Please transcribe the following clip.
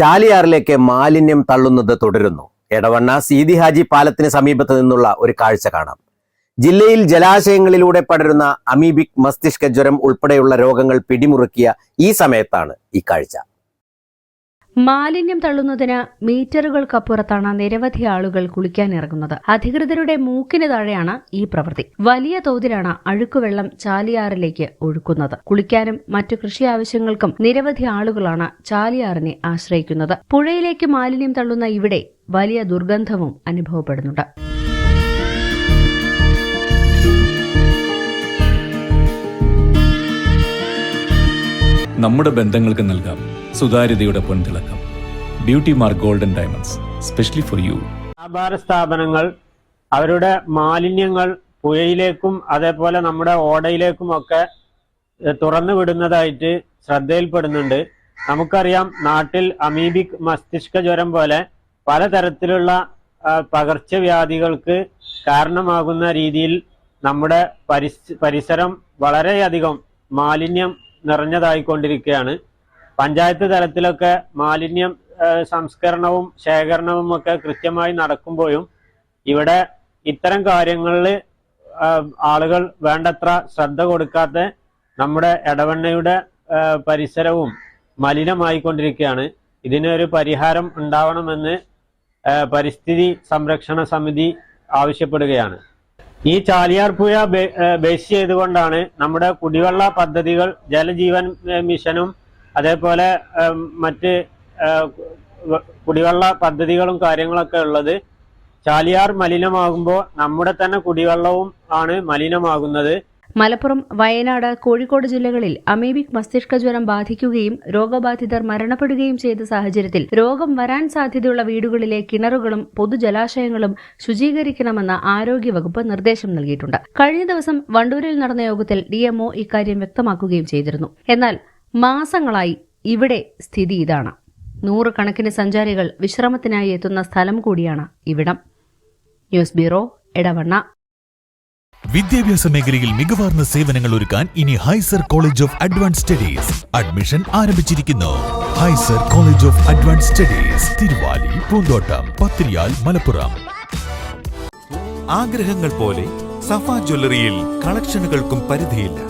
ചാലിയാറിലേക്ക് മാലിന്യം തള്ളുന്നത് തുടരുന്നു. എടവണ്ണ സീതി ഹാജി പാലത്തിന് സമീപത്ത് നിന്നുള്ള ഒരു കാഴ്ച കാണാം. ജില്ലയിൽ ജലാശയങ്ങളിലൂടെ പടരുന്ന അമീബിക് മസ്തിഷ്ക ജ്വരം ഉൾപ്പെടെയുള്ള രോഗങ്ങൾ പിടിമുറുക്കിയ ഈ സമയത്താണ് ഈ കാഴ്ച. മാലിന്യം തള്ളുന്നതിന് മീറ്ററുകൾക്കപ്പുറത്താണ് നിരവധി ആളുകൾ കുളിക്കാനിറങ്ങുന്നത് അധികൃതരുടെ മൂക്കിന് താഴെയാണ് ഈ പ്രവൃത്തി. വലിയ തോതിലാണ് അഴുക്കുവെള്ളം ചാലിയാറിലേക്ക് ഒഴുക്കുന്നത്. കുളിക്കാനും മറ്റു കൃഷി ആവശ്യങ്ങൾക്കും നിരവധി ആളുകളാണ് ചാലിയാറിനെ ആശ്രയിക്കുന്നത്. പുഴയിലേക്ക് മാലിന്യം തള്ളുന്ന ഇവിടെ വലിയ ദുർഗന്ധവും അനുഭവപ്പെടുന്നുണ്ട്. നമ്മുടെ ബന്ധങ്ങൾക്ക് നൽകാം. സുതാര്യതയുടെ പൊൻതിളക്കം. Beauty mark golden diamonds specially for you വ്യാപാര സ്ഥാപനങ്ങൾ അവരുടെ മാലിന്യങ്ങൾ പുഴയിലേക്കും അതേപോലെ നമ്മുടെ ഓടയിലേക്കും ഒക്കെ തുറന്നു വിടുന്നതായിട്ട് ശ്രദ്ധയിൽപ്പെടുന്നുണ്ട്. നമുക്കറിയാം നാട്ടിൽ അമീബിക് മസ്തിഷ്ക ജ്വരം പോലെ പലതരത്തിലുള്ള പകർച്ചവ്യാധികൾക്ക് കാരണമാകുന്ന രീതിയിൽ നമ്മുടെ പരിസ് പരിസരം വളരെയധികം മാലിന്യം നിറഞ്ഞതായിക്കൊണ്ടിരിക്കുകയാണ്. പഞ്ചായത്ത് തലത്തിലൊക്കെ മാലിന്യം സംസ്കരണവും ശേഖരണവും ഒക്കെ കൃത്യമായി നടക്കുമ്പോഴും ഇവിടെ ഇത്തരം കാര്യങ്ങളിൽ ആളുകൾ വേണ്ടത്ര ശ്രദ്ധ കൊടുക്കാത്ത നമ്മുടെ ഇടവണ്ണയുടെ പരിസരവും മലിനമായിക്കൊണ്ടിരിക്കുകയാണ്. ഇതിനൊരു പരിഹാരം ഉണ്ടാവണമെന്ന് പരിസ്ഥിതി സംരക്ഷണ സമിതി ആവശ്യപ്പെടുകയാണ്. ഈ ചാലിയാർ പുഴ ബേസ് ചെയ്തുകൊണ്ടാണ് നമ്മുടെ കുടിവെള്ള പദ്ധതികൾ ജലജീവൻ മിഷനും അതേപോലെ മറ്റ് കുടിവെള്ള പദ്ധതികളും കാര്യങ്ങളൊക്കെ ഉള്ളത്. ചാലിയാർ മലിനമാകുമ്പോൾ നമ്മുടെ തന്നെ കുടിവെള്ളവും ആണ് മലിനമാകുന്നത്. മലപ്പുറം വയനാട് കോഴിക്കോട് ജില്ലകളിൽ അമീബിക് മസ്തിഷ്ക ജ്വരം ബാധിക്കുകയും രോഗബാധിതർ മരണപ്പെടുകയും ചെയ്ത സാഹചര്യത്തിൽ രോഗം വരാൻ സാധ്യതയുള്ള വീടുകളിലെ കിണറുകളും പൊതുജലാശയങ്ങളും ശുചീകരിക്കണമെന്ന് ആരോഗ്യവകുപ്പ് നിർദ്ദേശം നൽകിയിട്ടുണ്ട്. കഴിഞ്ഞ ദിവസം വണ്ടൂരിൽ നടന്ന യോഗത്തിൽ ഡിഎംഒ ഇക്കാര്യം വ്യക്തമാക്കുകയും ചെയ്തിരുന്നു. എന്നാൽ മാസങ്ങളായി ഇവിടെ സ്ഥിതി ഇതാണ്. നൂറുകണക്കിന് സഞ്ചാരികൾ വിശ്രമത്തിനായി എത്തുന്ന സ്ഥലം കൂടിയാണ് ഇവിടം. News bureau Edavanna. വിദ്യാഭ്യാസ മേഖലയിൽ മികവാർന്ന സേവനങ്ങൾ ഒരുക്കാൻ ഇനി ഹൈസർ college of advance studies admission ആരംഭിച്ചിരിക്കുന്നു. ഹൈസർ college of advance studies Thiruvali Poonthottam Pathiriyal Malappuram. ആഗ്രഹങ്ങൾ പോലെ സഫ ജ്വല്ലറിയിൽ കളക്ഷനുകൾക്കും പരിധിയില്ല.